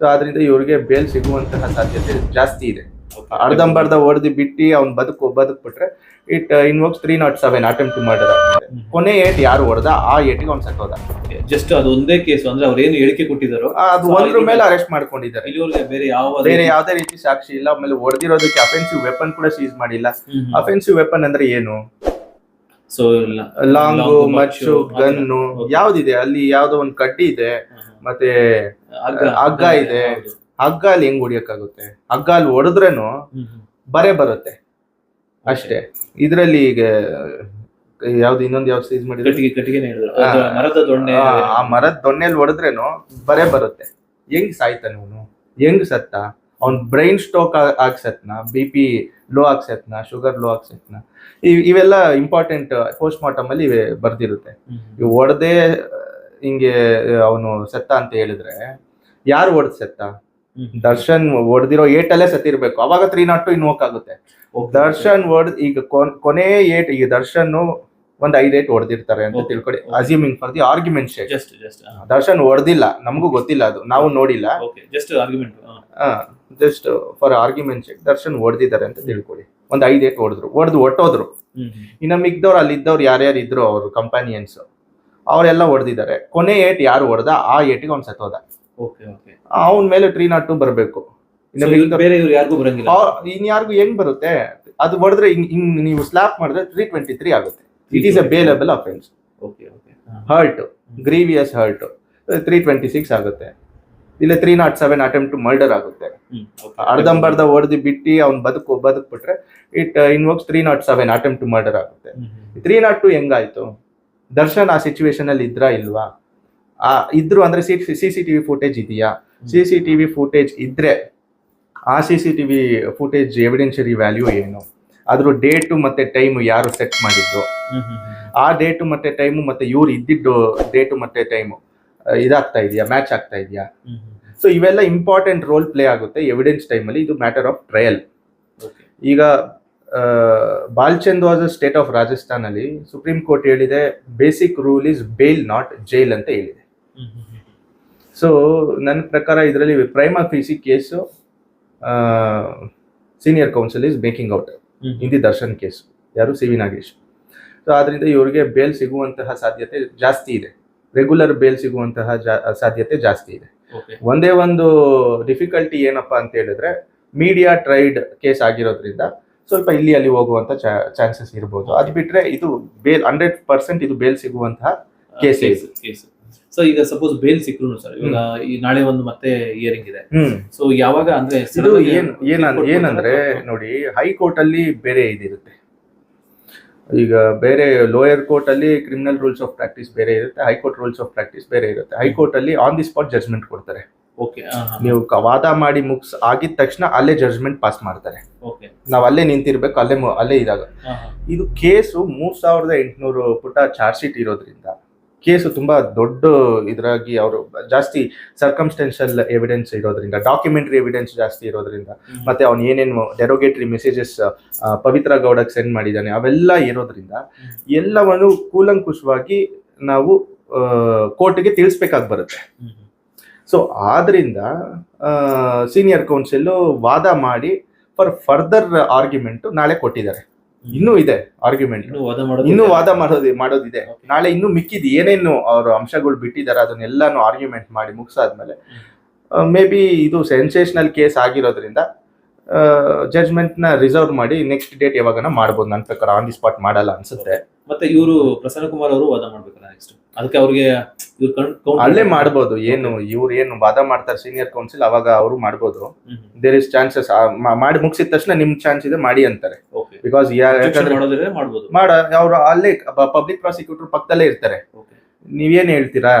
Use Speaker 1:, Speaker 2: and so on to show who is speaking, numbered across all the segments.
Speaker 1: So ಆದ್ರಿಂದ ಇವ್ರಿಗೆ bale ಸಿಗುವಂತಹ ಸಾಧ್ಯತೆ ಜಾಸ್ತಿ ಇದೆ. ಅರ್ಧಂಬರ್ಧ ಹೊಡೆದು ಬಿಟ್ಟು ಅವ್ನು ಬದುಕು ಬದುಕ್ಬಿಟ್ರೆ it invokes three not seven attempt murder ಕೊನೆ ಏಟ್ ಯಾರು ಹೊಡೆದ ಆ ಏಟಿಗೆ ಅವ್ನು ಸತ್ತೋದ.
Speaker 2: ಜಸ್ಟ್ ಅದು ಒಂದೇ ಕೇಸ್ ಅಂದ್ರೆ ಅವ್ರು ಏನು ಹೇಳಿಕೆ ಕೊಟ್ಟಿದ್ದಾರೋ?
Speaker 1: ಅದು ಒಂದ್ರ ಮೇಲೆ ಅರೆಸ್ಟ್ ಮಾಡ್ಕೊಂಡಿದ್ದಾರೆ.
Speaker 2: ಇಲ್ಲಿವರೆಗೆ ಬೇರೆ ಯಾವ
Speaker 1: ಬೇರೆ ಯಾವ್ದೇ ರೀತಿ ಸಾಕ್ಷಿ ಇಲ್ಲ. ಆಮೇಲೆ ಹೊಡೆದಿರೋದಕ್ಕೆ ಅಫೆನ್ಸಿವ್ ವೆಪನ್ ಕೂಡ ಸೀಸ್ ಮಾಡಿಲ್ಲ. ಅಫೆನ್ಸಿವ್ ವೆಪನ್ ಅಂದ್ರೆ ಏನು?
Speaker 2: ಸೊ
Speaker 1: ಲಾಂಗು ಮಚ್ಚು ಗನ್ನು ಯಾವ್ದಿದೆ? ಅಲ್ಲಿ ಯಾವ್ದೋ ಒಂದ್ ಕಡ್ಡಿ ಇದೆ ಮತ್ತೆ ಹಗ್ಗ ಇದೆ. ಹಗ್ಗ ಅಲ್ಲಿ ಹೆಂಗ್ ಹೊಡಿಯಕ್ಕಾಗುತ್ತೆ ಹಗ್ಗ ಅಲ್ಲಿ ಹೊಡೆದ್ರೇನು ಬರೆ ಬರುತ್ತೆ. ಅಷ್ಟೇ. ಇದ್ರಲ್ಲಿ ಈಗ ಯಾವ್ದು ಇನ್ನೊಂದ್ ಯಾವ್ದು ಸೀಸ್ ಮಾಡಿದ್ರೆ? ಆ
Speaker 2: ಮರದ
Speaker 1: ದೊಣ್ಣೆಲ್ ಹೊಡೆದ್ರೇನು ಬರೆ ಬರುತ್ತೆ. ಹೆಂಗ್ ಸಾಯ್ತಾನೆ ಅವನು? ಹೆಂಗ್ ಸತ್ತ? ಅವ್ನ್ ಬ್ರೈನ್ ಸ್ಟೋಕ್ ಆಗ್ಸತ್ನ ಬಿ ಪಿ ಲೋ ಆಗ್ಸತ್ನ ಶುಗರ್ ಲೋ ಆಗ್ಸತ್ನ ಇವೆಲ್ಲ ಇಂಪಾರ್ಟೆಂಟ್ ಪೋಸ್ಟ್ ಮಾರ್ಟಮ್ ಅಲ್ಲಿ ಇವೆ ಬರ್ದಿರುತ್ತೆ. ಇವು ಹೊಡೆದೇ ಹಿಂಗೆ ಅವನು ಸತ್ತ ಅಂತ ಹೇಳಿದ್ರೆ ಯಾರು ಹೊಡೆದ್ ಸತ್ತ? ದರ್ಶನ್ ಹೊಡೆದಿರೋ ಏಟಲ್ಲೇ ಸತ್ತಿರ್ಬೇಕು. ಅವಾಗ ತ್ರೀ ನಾಟ್ ಟು ಇನ್ವೋಕ್ ಆಗುತ್ತೆ. ದರ್ಶನ್ ಒಡ್ ಈಗ ಕೊನ್- ಏಟ್ ಈಗ ದರ್ಶನ್ ಒಂದ್ ಐದ್ ಏಟ್ ಹೊಡೆದಿರ್ತಾರೆ ಅಂತ
Speaker 2: ತಿಳ್ಕೊಳ್ಳಿ
Speaker 1: ತಿಳ್ಕೊಡಿ assuming for the argument sake
Speaker 2: just just
Speaker 1: Darshan ಹೊಡೆದಿಲ್ಲ ನಮಗೂ ಗೊತ್ತಿಲ್ಲ ಅದು. ನಾವು ನೋಡಿಲ್ಲ.
Speaker 2: Okay. Just argument
Speaker 1: just for argument sake Darshan ಹೊಡೆದಿದ್ದಾರೆ ಅಂತ ತಿಳ್ಕೊಳ್ಳಿ. ಒಂದು ಐದು ಏಟ್ ಹೊಡೆದ್ರು ಹೊಡೆದು ಒಟ್ಟೋದ್ರು. ಇನ್ನ ಮಿಗ್ದವ್ರು ಅಲ್ಲಿ ಇದ್ದವ್ರು ಯಾರ್ಯಾರು ಇದ್ರು ಅವ್ರ ಕಂಪಾನಿಯನ್ಸ್ ಅವರೆಲ್ಲ ಹೊಡೆದಿದ್ದಾರೆ. ಕೊನೆ ಏಟ್ ಯಾರು ಹೊಡೆದ ಆ ಏಟಿಗೆ ಅವ್ನು ಸತ್ತೋದ.
Speaker 2: ಓಕೆ ಓಕೆ
Speaker 1: ಅವನ ಮೇಲೆ ತ್ರೀ ನಾಟ್ ಟು ಬರಬೇಕು. ಇನ್ಯಾರಿಗೂ ಹೆಂಗ್ ಬರುತ್ತೆ? ಅದು ಹೊಡೆದ್ರೆ ಹಿಂಗ್ ನೀವು ಸ್ಲಾಪ್ ಮಾಡಿದ್ರೆ ತ್ರೀ ಟ್ವೆಂಟಿ ತ್ರೀ ಆಗುತ್ತೆ. It is a bailable offence
Speaker 2: okay okay
Speaker 1: hurt grievous hurt three twenty six ಆಗುತ್ತೆ. ಇಲ್ಲ three not seven attempt to murder ಆಗುತ್ತೆ ಅರ್ಧಂಬರ್ಧ ಹೊಡೆದು ಬಿಟ್ಟು ಅವ್ನ್ ಬದುಕು ಬದುಕ್ಬಿಟ್ರೆ it invokes three not seven attempt to murder ಆಗುತ್ತೆ. ತ್ರೀ ನಾಟ್ ಟು ಹೆಂಗಾಯ್ತು? ದರ್ಶನ್ ಆ ಸಿಚುವೇಶನ್ ಅಲ್ಲಿ ಇದ್ರಾ ಇಲ್ವಾ? ಆ ಇದ್ರು ಅಂದ್ರೆ ಸಿ ಸಿ ಟಿವಿ ಫುಟೇಜ್ ಇದೆಯಾ? ಸಿ ಸಿ ಟಿವಿ ಫುಟೇಜ್ ಇದ್ರೆ ಆ C C TV footage evidentiary value ಏನು? ಅದ್ರ ಡೇಟು ಮತ್ತೆ ಟೈಮ್ ಯಾರು ಸೆಟ್ ಮಾಡಿದ್ರು ಆ ಡೇಟು ಮತ್ತೆ ಟೈಮು ಮತ್ತೆ ಇವ್ರು ಇದ್ದಿದ್ದು ಡೇಟು ಮತ್ತೆ ಟೈಮು ಇದಾಗ್ತಾ ಇದೆಯಾ? ಮ್ಯಾಚ್ ಆಗ್ತಾ ಇದೆಯಾ? ಸೊ ಇವೆಲ್ಲ ಇಂಪಾರ್ಟೆಂಟ್ ರೋಲ್ ಪ್ಲೇ ಆಗುತ್ತೆ ಎವಿಡೆನ್ಸ್ ಟೈಮಲ್ಲಿ ಇದು ಮ್ಯಾಟರ್ ಆಫ್ ಟ್ರಯಲ್ ಈಗ Balchand vs state of Rajasthan ಅಲ್ಲಿ ಸುಪ್ರೀಂ ಕೋರ್ಟ್ ಹೇಳಿದೆ basic rule is bail not jail ಅಂತ ಹೇಳಿದೆ. ಸೊ ನನ್ನ ಪ್ರಕಾರ ಇದರಲ್ಲಿ prima facie case senior counsel is making out Hindi Darshan case ಯಾರು? C V Nagesh. ಸೊ ಆದ್ರಿಂದ ಇವರಿಗೆ ಬೇಲ್ ಸಿಗುವಂತಹ ಸಾಧ್ಯತೆ ಜಾಸ್ತಿ ಇದೆ. ರೆಗ್ಯುಲರ್ ಬೇಲ್ ಸಿಗುವಂತಹ ಜಾ- ಸಾಧ್ಯತೆ ಜಾಸ್ತಿ ಇದೆ. ಒಂದೇ ಒಂದು ಡಿಫಿಕಲ್ಟಿ ಏನಪ್ಪಾ ಅಂತ ಹೇಳಿದ್ರೆ ಮೀಡಿಯಾ ಟ್ರೈಡ್ ಕೇಸ್ ಆಗಿರೋದ್ರಿಂದ ಸ್ವಲ್ಪ ಇಲ್ಲಿ ಅಲ್ಲಿ ಹೋಗುವಂತ ಚಾನ್ಸಸ್ ಇರಬಹುದು ಅದ್ ಬಿಟ್ರೆ ಇದು ಬೇಲ್ ಹಂಡ್ರೆಡ್ ಪರ್ಸೆಂಟ್ ಇದು ಬೇಲ್ ಸಿಗುವಂತಹ ಕೇಸಸ್
Speaker 2: ಕೇಸ್ ಸೊ ಈಗ ಸಪೋಸ್ ಬೇಲ್ ಸಿಕ್ಕರು ಸರ್ ಇವಾಗ ಈ ನಾಳೆ ಒಂದು ಮತ್ತೆ ಇಯರಿಂಗ್ ಇದೆ. ಸೊ ಯಾವಾಗ ಅಂದ್ರೆ
Speaker 1: ಏನಂದ್ರೆ ನೋಡಿ ಹೈಕೋರ್ಟ್ ಅಲ್ಲಿ ಬೇರೆ ಇದಿರುತ್ತೆ. ಈಗ ಬೇರೆ ಲೋಯರ್ ಕೋರ್ಟ್ ಅಲ್ಲಿ ಕ್ರಿಮಿನಲ್ ರೂಲ್ಸ್ ಆಫ್ ಪ್ರಾಕ್ಟೀಸ್ ಬೇರೆ ಇರುತ್ತೆ ಹೈಕೋರ್ಟ್ ರೂಲ್ಸ್ ಆಫ್ ಪ್ರಾಕ್ಟೀಸ್ ಬೇರೆ ಇರುತ್ತೆ. ಹೈಕೋರ್ಟ್ ಅಲ್ಲಿ ಆನ್ ದಿ ಸ್ಪಾಟ್ ಜಜ್ಮೆಂಟ್ ಕೊಡ್ತಾರೆ.
Speaker 2: ಓಕೆ
Speaker 1: ನೀವು ವಾದ ಮಾಡಿ ಮುಗ್ಸ್ ಆಗಿದ ತಕ್ಷಣ ಅಲ್ಲೇ ಜಜ್ಮೆಂಟ್ ಪಾಸ್ ಮಾಡ್ತಾರೆ.
Speaker 2: ಓಕೆ
Speaker 1: ನಾವು ಅಲ್ಲೇ ನಿಂತಿರ್ಬೇಕು ಅಲ್ಲೇ ಅಲ್ಲೇ ಇದಾಗ. ಇದು ಕೇಸು ಮೂರ್ ಸಾವಿರದ ಎಂಟುನೂರು ಪುಟ ಚಾರ್ಜ್ ಶೀಟ್ ಇರೋದ್ರಿಂದ ಕೇಸು ತುಂಬಾ ದೊಡ್ಡ ಇದ್ರಾಗಿ ಅವರು ಜಾಸ್ತಿ ಸರ್ಕಮ್ಸ್ಟೆನ್ಷಿಯಲ್ ಎವಿಡೆನ್ಸ್ ಇರೋದ್ರಿಂದ ಡಾಕ್ಯುಮೆಂಟರಿ ಎವಿಡೆನ್ಸ್ ಜಾಸ್ತಿ ಇರೋದ್ರಿಂದ ಮತ್ತೆ ಅವ್ನು ಏನೇನು ಡೆರೋಗೇಟರಿ ಮೆಸೇಜಸ್ ಪವಿತ್ರ ಗೌಡಕ್ಕೆ ಸೆಂಡ್ ಮಾಡಿದ್ದಾನೆ ಅವೆಲ್ಲ ಇರೋದ್ರಿಂದ ಎಲ್ಲವನ್ನು ಕೂಲಂಕುಷವಾಗಿ ನಾವು ಕೋರ್ಟ್ಗೆ ತಿಳಿಸ್ಬೇಕಾಗಿ ಬರುತ್ತೆ. ಸೊ ಆದ್ರಿಂದ ಸೀನಿಯರ್ ಕೌನ್ಸಿಲ್ ವಾದ ಮಾಡಿ ಫಾರ್ ಫರ್ದರ್ ಆರ್ಗ್ಯುಮೆಂಟ್ ನಾಳೆ ಕೊಟ್ಟಿದ್ದಾರೆ. ಇನ್ನೂ ಇದೆ ಆರ್ಗ್ಯುಮೆಂಟ್
Speaker 2: ಇನ್ನು ವಾದ ಮಾಡೋದು
Speaker 1: ಇನ್ನೂ ವಾದ ಮಾಡೋದು ಮಾಡೋದಿದೆ. ನಾಳೆ ಇನ್ನು ಮಿಕ್ಕಿದ್ ಏನೇನು ಅವರು ಅಂಶಗಳು ಬಿಟ್ಟಿದ್ದಾರೆ ಅದನ್ನೆಲ್ಲಾನು ಆರ್ಗ್ಯುಮೆಂಟ್ ಮಾಡಿ ಮುಗಿಸಾದ್ಮೇಲೆ. ಮೇ ಬಿ ಇದು ಸೆನ್ಸೇಷನಲ್ ಕೇಸ್ ಆಗಿರೋದ್ರಿಂದ ಜಜ್ಮೆಂಟ್ನ ರಿಸರ್ವ್ ಮಾಡಿ ನೆಕ್ಸ್ಟ್ ಡೇಟ್ ಯಾವಾಗನ ಮಾಡ್ಬೋದು ನನ್ನ ಪ್ರಕಾರ ಆನ್ ದಿ ಸ್ಪಾಟ್ ಮಾಡಲ್ಲ ಅನ್ಸುತ್ತೆ.
Speaker 2: ಮತ್ತೆ ಇವರು ಪ್ರಸನ್ನ ಕುಮಾರ್ ಅವರು ವಾದ ಮಾಡ್ಬೇಕಲ್ಲ ನೆಕ್ಸ್ಟ್ ಅದಕ್ಕೆ ಅವ್ರಿಗೆ
Speaker 1: ಅಲ್ಲೇ ಮಾಡ್ಬೋದು ಏನು ಇವ್ರು ಏನು ವಾದ ಮಾಡ್ತಾರೆ ಸೀನಿಯರ್ ಕೌನ್ಸಿಲ್ ಅವಾಗ ಅವರು ಮಾಡ್ಬೋದು. ದೇರ್ ಇಸ್ ಚಾನ್ಸಸ್ ಮಾಡಿ ಮುಗಿಸಿದ ತಕ್ಷಣ ನಿಮ್ ಚಾನ್ಸ್ ಇದೆ ಮಾಡಿ ಅಂತಾರೆ. ಬಿಕಾಸ್ ಮಾಡ ಅವ್ರು ಅಲ್ಲೇ ಪಬ್ಲಿಕ್ ಪ್ರಾಸಿಕ್ಯೂಟರ್ ಪಕ್ಕದಲ್ಲೇ ಇರ್ತಾರೆ. ನೀವೇನ್ ಹೇಳ್ತೀರಾ.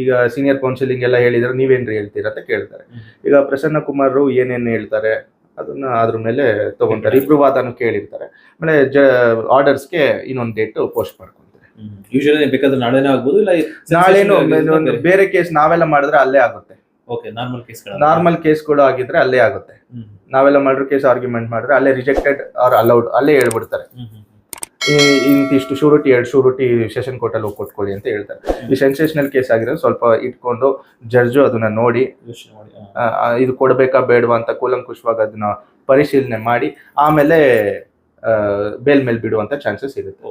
Speaker 1: ಈಗ ಸೀನಿಯರ್ ಕೌನ್ಸಿಲಿಂಗ್ ಎಲ್ಲ ಹೇಳಿದ್ರೆ ನೀವೇನ್ರಿ ಹೇಳ್ತೀರಾ ಅಂತ ಕೇಳ್ತಾರೆ. ಈಗ ಪ್ರಸನ್ನ ಕುಮಾರ್ ಏನೇನು ಹೇಳ್ತಾರೆ ಅದನ್ನ ಅದ್ರ ಮೇಲೆ ತಗೊಂತಾರೆ. ಇಬ್ರು ವಾದನು ಕೇಳಿರ್ತಾರೆ. ಆಮೇಲೆ ಜ ಆರ್ಡರ್ಸ್ಗೆ ಇನ್ನೊಂದು ಡೇಟ್ ಪೋಸ್ಟ್ ಮಾಡ್ಕೊಂತಾರೆ.
Speaker 2: ಯೂಶಲಿ ಬೇಕಾದ್ರೆ ನಾಳೆನೇ ಆಗ್ಬೋದು ಇಲ್ಲ
Speaker 1: ನಾಳೆನೂ ಬೇರೆ ಕೇಸ್ ನಾವೆಲ್ಲ ಮಾಡಿದ್ರೆ ಅಲ್ಲೇ ಆಗುತ್ತೆ.
Speaker 2: ನಾರ್ಮಲ್ ಕೇಸ್
Speaker 1: ನಾರ್ಮಲ್ ಕೇಸ್ಗಳು ಆಗಿದ್ರೆ ಅಲ್ಲೇ ಆಗುತ್ತೆ. ನಾವೆಲ್ಲ ಮರ್ಡರ್ ಕೇಸ್ ಆರ್ಗ್ಯುಮೆಂಟ್ ಮಾಡಿದ್ರೆ ಅಲ್ಲೇ ರಿಜೆಕ್ಟೆಡ್ ಆರ್ ಅಲೌಡ್ ಅಲ್ಲೇ ಹೇಳ್ಬಿಡ್ತಾರೆ. ಇಂತಿಷ್ಟು ಶೂರಿಟಿ ಎರಡು ಶೂರಿಟಿ ಸೆಷನ್ ಕೋರ್ಟಲ್ಲಿ ಹೋಗಿ ಕೊಟ್ಕೊಳ್ಳಿ ಅಂತ ಹೇಳ್ತಾರೆ. ಈ ಸೆನ್ಸೇಷನಲ್ ಕೇಸ್ ಆಗಿರೋದು ಸ್ವಲ್ಪ ಇಟ್ಕೊಂಡು ಜಡ್ಜು ಅದನ್ನ ನೋಡಿ ಇದು ಕೊಡಬೇಕಾ ಬೇಡವಾ ಅಂತ ಕೂಲಂಕುಷವಾಗಿ ಅದನ್ನ ಪರಿಶೀಲನೆ ಮಾಡಿ ಆಮೇಲೆ ಬೇಲ್ ಮೇಲೆ ಬಿಡುವಂತ ಚಾನ್ಸಸ್ ಇರುತ್ತೆ.